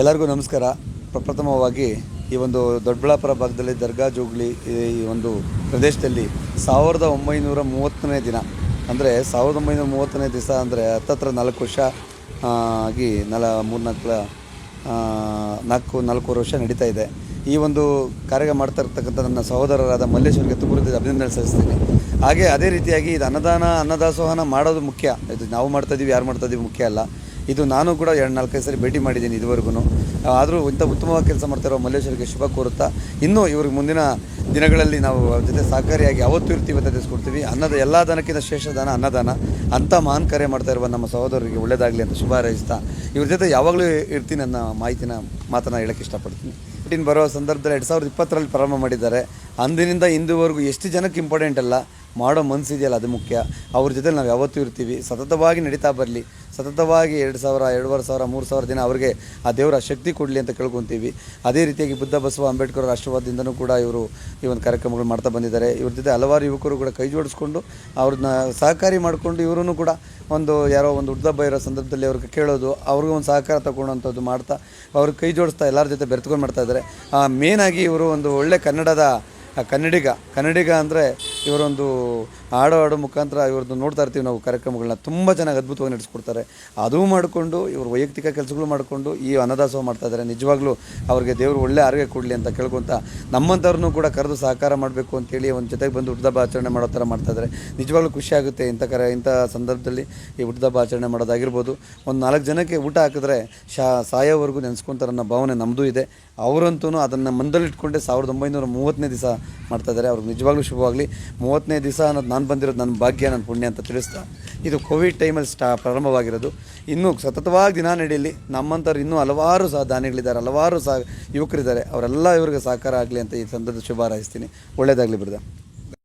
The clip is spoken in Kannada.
ಎಲ್ಲರಿಗೂ ನಮಸ್ಕಾರ. ಪ್ರಪ್ರಥಮವಾಗಿ ಈ ಒಂದು ದೊಡ್ಡಬಳ್ಳಾಪುರ ಭಾಗದಲ್ಲಿ ದರ್ಗಾ ಜೋಗ್ಲಿ ಈ ಒಂದು ಪ್ರದೇಶದಲ್ಲಿ ಸಾವಿರದ ಒಂಬೈನೂರ ಮೂವತ್ತನೇ ದಿನ, ಅಂದರೆ ಸಾವಿರದ ಒಂಬೈನೂರ ಮೂವತ್ತನೇ ದಿವಸ, ಅಂದರೆ ಹತ್ತತ್ರ ನಾಲ್ಕು ವರ್ಷ ಆಗಿ ನಲ ಮೂರ್ನಾಲ್ಕು ನಾಲ್ಕು, ನಾಲ್ಕೂವರೆ ವರ್ಷ ನಡೀತಾ ಇದೆ. ಈ ಒಂದು ಕಾರ್ಯ ಮಾಡ್ತಾ ಇರ್ತಕ್ಕಂಥ ನನ್ನ ಸಹೋದರರಾದ ಮಲ್ಲೇಶ್ವರಿಗೆ ತುಂಬ ಅಭಿನಂದನೆ ಸಲ್ಲಿಸ್ತೀನಿ. ಹಾಗೆ ಅದೇ ರೀತಿಯಾಗಿ ಇದು ಅನ್ನದಾನ, ಅನ್ನದಾಸೋಹನ ಮಾಡೋದು ಮುಖ್ಯ. ಇದು ನಾವು ಮಾಡ್ತಾ ಇದೀವಿ, ಯಾರು ಮಾಡ್ತಾ ಇದೀವಿ ಮುಖ್ಯ ಅಲ್ಲ. ಇದು ನಾನು ಕೂಡ ಎರಡು ನಾಲ್ಕೈದು ಸರಿ ಭೇಟಿ ಮಾಡಿದ್ದೀನಿ ಇದುವರೆಗೂ ಆದರೂ ಇಂಥ ಉತ್ತಮವಾಗಿ ಕೆಲಸ ಮಾಡ್ತಿರೋ ಮಲ್ಲೇಶ್ವರಿಗೆ ಶುಭ ಕೋರುತ್ತಾ, ಇನ್ನೂ ಇವ್ರಿಗೆ ಮುಂದಿನ ದಿನಗಳಲ್ಲಿ ನಾವು ಅವ್ರ ಜೊತೆ ಸಹಕಾರಿಯಾಗಿ ಅವತ್ತು ಇರ್ತೀವಿ ಅಂತ ತಿಳಿಸ್ಕೊಡ್ತೀವಿ. ಅನ್ನದ ಎಲ್ಲ ದಾನಕ್ಕಿಂತ ಶ್ರೇಷ್ಠ ದಾನ ಅನ್ನದಾನ. ಅಂಥ ಮಹಾನ್ ಕರೆ ಮಾಡ್ತಾ ಇರುವ ನಮ್ಮ ಸಹೋದರರಿಗೆ ಒಳ್ಳೆಯದಾಗಲಿ ಅಂತ ಶುಭ ಹಾರೈಸ್ತಾ, ಇವ್ರ ಜೊತೆ ಯಾವಾಗಲೂ ಇರ್ತೀನಿ ಅನ್ನೋ ಮಾಹಿತಿನ ಮಾತನ್ನ ಹೇಳೋಕ್ಕೆ ಇಷ್ಟಪಡ್ತೀನಿ. ಇಟ್ಟಿನ ಬರೋ ಸಂದರ್ಭದಲ್ಲಿ ಎರಡು ಸಾವಿರದ ಇಪ್ಪತ್ತರಲ್ಲಿ ಪ್ರಾರಂಭ ಮಾಡಿದ್ದಾರೆ. ಅಂದಿನಿಂದ ಇಂದುವರೆಗೂ ಎಷ್ಟು ಜನಕ್ಕೆ ಇಂಪಾರ್ಟೆಂಟ್ ಅಲ್ಲ, ಮಾಡೋ ಮನಸ್ಸಿದೆಯಲ್ಲ ಅದು ಮುಖ್ಯ. ಅವ್ರ ಜೊತೆ ನಾವು ಯಾವತ್ತೂ ಇರ್ತೀವಿ. ಸತತವಾಗಿ ನಡೀತಾ ಬರಲಿ. ಸತತವಾಗಿ ಎರಡು ಸಾವಿರ, ಎರಡೂವರೆ ಸಾವಿರ, ಮೂರು ಸಾವಿರ ದಿನ ಅವರಿಗೆ ಆ ದೇವರ ಶಕ್ತಿ ಕೊಡಲಿ ಅಂತ ಕೇಳ್ಕೊತೀವಿ. ಅದೇ ರೀತಿಯಾಗಿ ಬುದ್ಧ, ಬಸವ, ಅಂಬೇಡ್ಕರ್ ರಾಷ್ಟ್ರವಾದದಿಂದನೂ ಕೂಡ ಇವರು ಈ ಒಂದು ಕಾರ್ಯಕ್ರಮಗಳು ಮಾಡ್ತಾ ಬಂದಿದ್ದಾರೆ. ಇವ್ರ ಜೊತೆ ಹಲವಾರು ಯುವಕರು ಕೂಡ ಕೈ ಜೋಡಿಸ್ಕೊಂಡು ಅವ್ರನ್ನ ಸಹಕಾರಿ ಮಾಡಿಕೊಂಡು ಇವರೂ ಕೂಡ ಒಂದು ಯಾರೋ ಒಂದು ಹುಡ್ದಬ್ಬ ಇರೋ ಸಂದರ್ಭದಲ್ಲಿ ಅವ್ರಿಗೆ ಕೇಳೋದು, ಅವ್ರಿಗೂ ಒಂದು ಸಹಕಾರ ತಗೊಳ್ಳೋಂಥದ್ದು ಮಾಡ್ತಾ ಅವ್ರಿಗೆ ಕೈ ಜೋಡಿಸ್ತಾ ಎಲ್ಲರ ಜೊತೆ ಬೆರೆತ್ಕೊಂಡು ಮಾಡ್ತಾ ಇದ್ದಾರೆ. ಮೇನಾಗಿ ಇವರು ಒಂದು ಒಳ್ಳೆ ಕನ್ನಡದ ಕನ್ನಡಿಗ. ಕನ್ನಡಿಗ ಅಂದರೆ ಇವರೊಂದು ಹಾಡು ಹಾಡು ಮುಖಾಂತರ ಇವ್ರದ್ದು ನೋಡ್ತಾ ಇರ್ತೀವಿ ನಾವು ಕಾರ್ಯಕ್ರಮಗಳನ್ನ. ತುಂಬ ಚೆನ್ನಾಗಿ ಅದ್ಭುತವಾಗಿ ನಡೆಸ್ಕೊಡ್ತಾರೆ. ಅದೂ ಮಾಡಿಕೊಂಡು, ಇವರು ವೈಯಕ್ತಿಕ ಕೆಲಸಗಳು ಮಾಡಿಕೊಂಡು ಈ ಅನ್ನದಾಸೋಹ ಮಾಡ್ತಾ ಇದ್ದಾರೆ ನಿಜವಾಗ್ಲೂ ಅವ್ರಿಗೆ ದೇವರು ಒಳ್ಳೆ ಆರೋಗ್ಯ ಕೊಡಲಿ ಅಂತ ಕೇಳ್ಕೊತ ನಮ್ಮಂಥವ್ರನ್ನೂ ಕೂಡ ಕರೆದು ಸಹಕಾರ ಮಾಡಬೇಕು ಅಂತೇಳಿ ಒಂದು ಜೊತೆಗೆ ಬಂದು ಹುಟ್ಟದಬ್ಬ ಆಚರಣೆ ಮಾಡೋ ಥರ ಮಾಡ್ತಾ ಇದ್ದಾರೆ ನಿಜವಾಗ್ಲೂ ಖುಷಿಯಾಗುತ್ತೆ ಇಂಥ ಕರೆ, ಇಂಥ ಸಂದರ್ಭದಲ್ಲಿ ಈ ಹುಟ್ಟದಬ್ಬ ಆಚರಣೆ ಮಾಡೋದಾಗಿರ್ಬೋದು. ಒಂದು ನಾಲ್ಕು ಜನಕ್ಕೆ ಊಟ ಹಾಕಿದ್ರೆ ಶಾ, ಸಾಯೋವರೆಗೂ ನೆನೆಸ್ಕೊಂತಾರೆ ಅನ್ನೋ ಭಾವನೆ ನಮ್ಮದು ಇದೆ. ಅವರಂತೂ ಅದನ್ನು ಮಂದಲ್ಲಿಟ್ಕೊಂಡೆ ಸಾವಿರದ ಒಂಬೈನೂರ ಮೂವತ್ತನೇ ದಿವಸ ಮಾಡ್ತಾ ಇದ್ದಾರೆ ಅವ್ರಿಗೆ ನಿಜವಾಗ್ಲೂ ಶುಭವಾಗಲಿ. ಮೂವತ್ತನೇ ದಿವಸ ಅನ್ನೋದು ನಾನು ಬಂದಿರೋದು ನನ್ನ ಭಾಗ್ಯ, ನನ್ನ ಪುಣ್ಯ ಅಂತ ತಿಳಿಸ್ತಾ, ಇದು ಕೋವಿಡ್ ಟೈಮಲ್ಲಿ ಸ್ಟಾ ಪ್ರಾರಂಭವಾಗಿರೋದು. ಇನ್ನೂ ಸತತವಾಗಿ ದಿನ ನಡೆಯಲಿ, ನಮ್ಮಂಥವ್ರು ಇನ್ನೂ ಹಲವಾರು ಸಹ ದಾನಿಗಳಿದ್ದಾರೆ, ಹಲವಾರು ಸಹ ಯುವಕರಿದ್ದಾರೆ. ಅವರೆಲ್ಲ ಇವ್ರಿಗೆ ಸಹಕಾರ ಆಗಲಿ ಅಂತ ಈ ಸಂದರ್ಭದ ಶುಭ ಹಾರೈಸ್ತೀನಿ. ಒಳ್ಳೆಯದಾಗಲಿ ಬಿಡ್ದ.